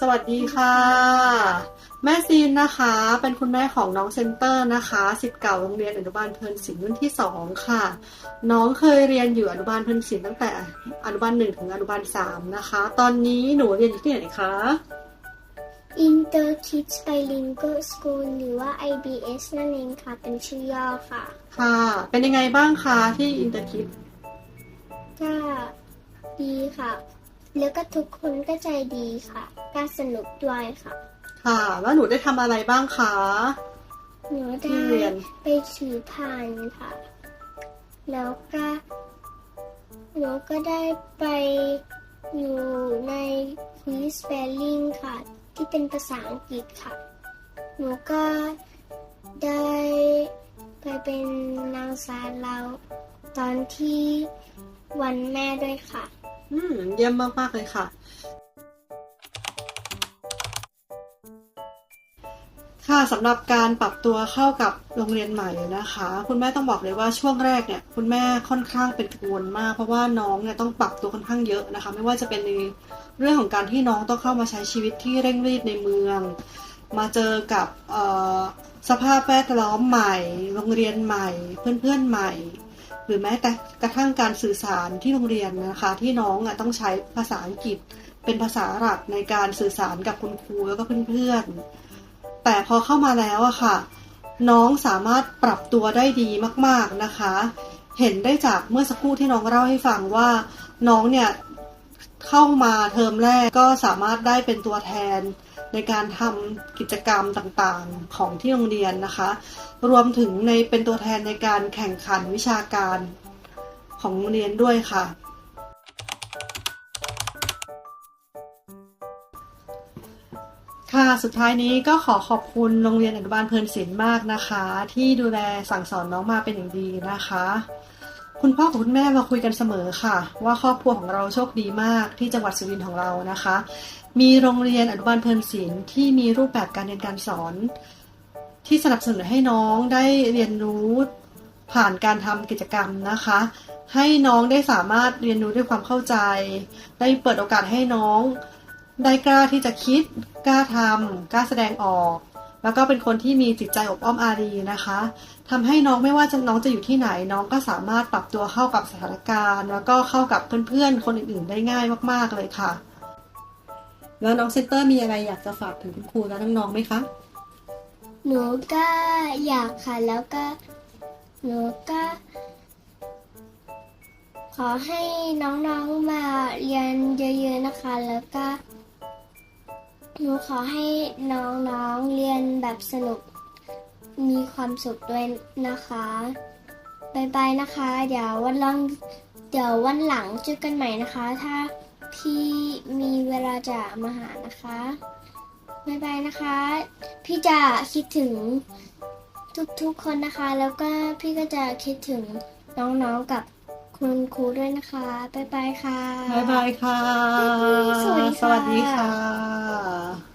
สวัสดีค่ะ แม่ซีนนะคะ เป็นคุณแม่ของน้องเซนเตอร์นะคะสิทธิ์เก่าโรงเรียนอนุบาลเพลินศิลป์รุ่นที่สองค่ะ น้องเคยเรียนอยู่อนุบาลเพลินศิลป์ตั้งแต่อนุบาลหนึ่งถึงอนุบาลสามนะคะ ตอนนี้หนูเรียนอยู่ที่ไหนคะ Inter Kids Bilingual School หรือว่า IBS นั่นเองค่ะ เป็นชื่อย่อค่ะ ค่ะ เป็นยังไงบ้างคะที่อินเตอร์คิดก็ดีค่ะ แล้วก็ทุกคนก็ใจดีค่ะก็สนุกด้วยค่ะ ค่ะ แล้วหนูได้ทำอะไรบ้างคะ หนูที่ได้เรียน ไปถือพานค่ะ แล้วก็หนูก็ได้ไปอยู่ใน Quiz Spelling ค่ะ ที่เป็นภาษาอังกฤษค่ะ หนูก็ได้ไปเป็นนางสาวเราวตอนที่วันแม่ด้วยค่ะ อืมเยี่ยมมากๆเลยค่ะ ค่ะสำหรับการปรับตัวเข้ากับโรงเรียนใหม่นะคะ คุณแม่ต้องบอกเลยว่าช่วงแรกเนี่ยคุณแม่ค่อนข้างเป็นกังวลมาก เพราะว่าน้องเนี่ยต้องปรับตัวค่อนข้างเยอะนะคะ ไม่ว่าจะเป็นในเรื่องของการที่น้องต้องเข้ามาใช้ชีวิตที่เร่งรีบในเมือง มาเจอกับสภาพแวดล้อมใหม่ โรงเรียนใหม่ เพื่อนๆใหม่ รือแม้แต่กระทั่งการสื่อสารที่โรงเรียนนะคะ ที่น้องอะต้องใช้ภาษาอังกฤษ เป็นภาษาหลักในการสื่อสารกับคุณครูแล้วก็เพื่อนๆ แต่พอเข้ามาแล้วอะค่ะ น้องสามารถปรับตัวได้ดีมากๆนะคะ เห็นได้จากเมื่อสักครู่ที่น้องเล่าให้ฟังว่าน้องเนี่ย เข้ามาเทอมแรกก็สามารถได้เป็นตัวแทนในการทำกิจกรรมต่างๆของที่โรงเรียนนะคะ รวมถึงในเป็นตัวแทนในการแข่งขันวิชาการของโรงเรียนด้วยค่ะ ค่ะ สุดท้ายนี้ก็ขอขอบคุณโรงเรียนอนุบาลเพลินศิลป์มากนะคะ ที่ดูแลสั่งสอนน้องมาเป็นอย่างดีนะคะ คุณพ่อกับคุณแม่มาคุยกันเสมอค่ะ ว่าครอบครัวของเราโชคดีมากที่จังหวัดสุรินทร์ของเรานะคะ มีโรงเรียนอนุบาลเพลินศิลป์ที่มีรูปแบบการเรียนการสอน ที่สนับสนุนให้น้องได้เรียนรู้ผ่านการทำกิจกรรมนะคะ ให้น้องได้สามารถเรียนรู้ด้วยความเข้าใจ ได้เปิดโอกาสให้น้อง ได้กล้าที่จะคิด กล้าทำกล้าแสดงออก แล้วก็เป็นคนที่มีจิตใจอบอ้อมอารีนะคะทำให้น้องไม่ว่าจะน้องจะอยู่ที่ไหน น้องก็สามารถปรับตัวเข้ากับสถานการณ์ แล้วก็เข้ากับเพื่อนๆ คนอื่นๆ ได้ง่ายมากๆเลยค่ะ แล้วน้องเซนเตอร์มีอะไรอยากจะฝากถึงคุณครูและน้องๆไหมคะ หนูก็อยากค่ะแล้วก็หนูก็ขอให้น้องๆมาเรียนเยอะๆนะคะ แล้วก็ หนูขอให้น้องๆเรียนแบบสนุก มีความสุขด้วยนะคะบายบายนะคะ เดี๋ยววันหลังเดี๋ยววันหลังเจอกันใหม่นะคะ ถ้าพี่มีเวลาจะมาหานะคะบายบายนะคะ พี่จะคิดถึงทุกๆคนนะคะ แล้วก็พี่ก็จะคิดถึงน้องๆกับ คุณครูด้วยนะคะบายบายค่ะ บ๊ายบายค่ะ สวัสดีค่ะสวัสดีค่ะ